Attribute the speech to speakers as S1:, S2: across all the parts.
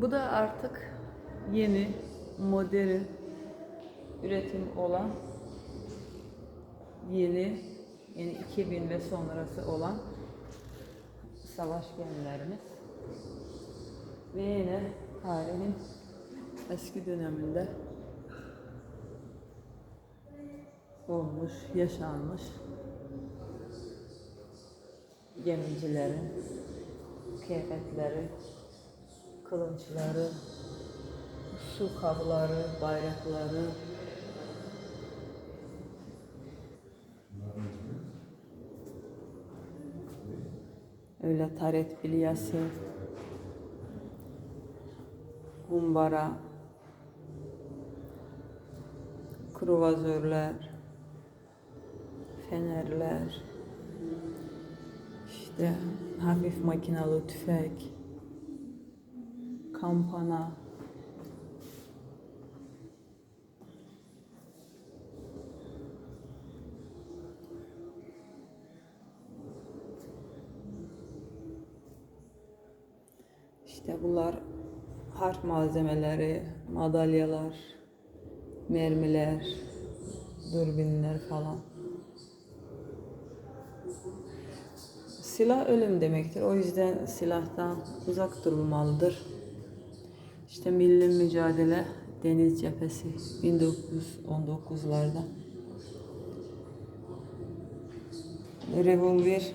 S1: Bu da artık yeni, modern üretim olan yeni, yani 2000 ve sonrası olan savaş gemilerimiz. Ve yine tarihin eski döneminde olmuş, yaşanmış gemicilerin kıyafetleri, kılınçları, su kabları, bayrakları, öyle taret bilyası, humbara, kruvazörler, fenerler, işte hafif makinalı tüfek, kampana, İşte bunlar harp malzemeleri, madalyalar, mermiler, dürbünler falan. Silah ölüm demektir. O yüzden silahtan uzak durulmalıdır. İşte milli mücadele deniz cephesi 1919'larda. Revolver,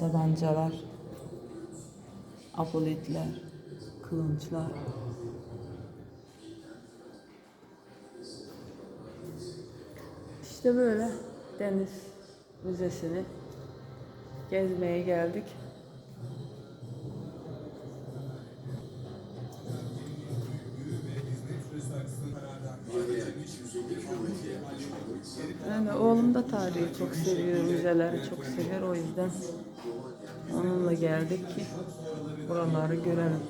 S1: tabancalar, apoletler, kılınçlar. İşte böyle deniz müzesini gezmeye geldik. Yani oğlum da tarihi çok seviyor, müzeleri çok seviyor. O yüzden onunla geldik ki buraları görelim.